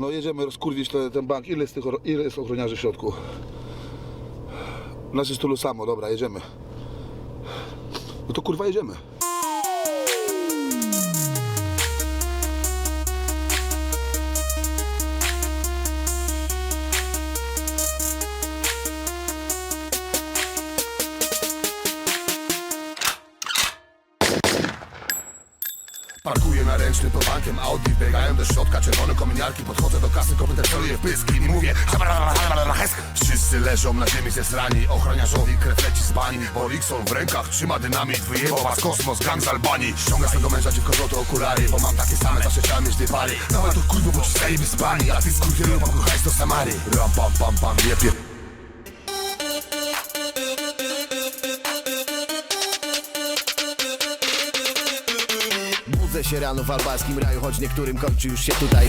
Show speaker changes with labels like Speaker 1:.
Speaker 1: No jedziemy rozkurwić te, ten bank. Ile jest, tych, ile jest ochroniarzy w środku? Nas jest tylu samo, dobra, jedziemy. No to kurwa jedziemy.
Speaker 2: Parkuję na ręczny pod Audi Biegają do środka. Czerwone kominiarki Podchodzę do kasy, komputer celuję w pyski I mówię Wszyscy leżą na ziemi ze srani Ochroniarzowi krew leci z bani Borikson w rękach trzyma dynamit Wyjebał was kosmos, gang z Albanii. Ściąga swego męża dziwko złote okulary Bo mam takie same, zawsze chciałem mieć pary. Nawet to kurwo, bo ci z bani A ty skurwielu, mam kochać do Samary. Ram pam pam pam, nie.
Speaker 3: Budzę się rano w albańskim raju, choć niektórym kończy już się tutaj